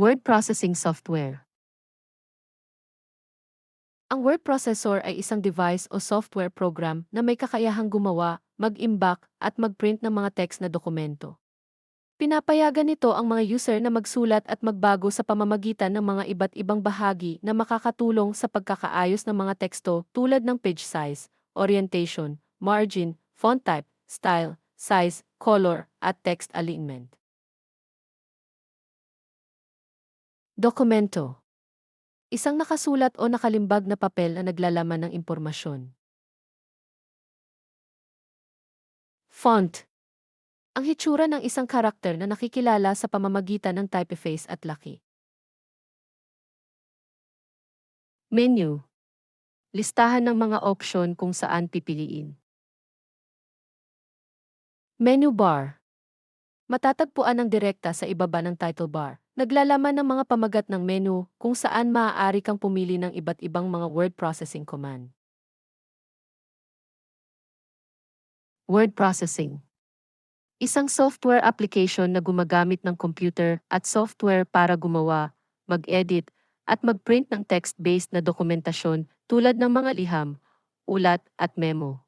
Word processing software. Ang word processor ay isang device o software program na may kakayahang gumawa, mag-imbak, at mag-print ng mga text na dokumento. Pinapayagan nito ang mga user na magsulat at magbago sa pamamagitan ng mga iba't ibang bahagi na makakatulong sa pagkakaayos ng mga teksto tulad ng page size, orientation, margin, font type, style, size, color, at text alignment. Dokumento Isang nakasulat o nakalimbag na papel na naglalaman ng impormasyon. Font Ang hitsura ng isang karakter na nakikilala sa pamamagitan ng typeface at laki. Menu Listahan ng mga option kung saan pipiliin. Menu bar Matatagpuan ng direkta sa ibaba ng title bar. Naglalaman ng mga pamagat ng menu kung saan maaari kang pumili ng iba't ibang mga word processing command. Word processing Isang software application na gumagamit ng computer at software para gumawa, mag-edit, at mag-print ng text-based na dokumentasyon tulad ng mga liham, ulat, at memo.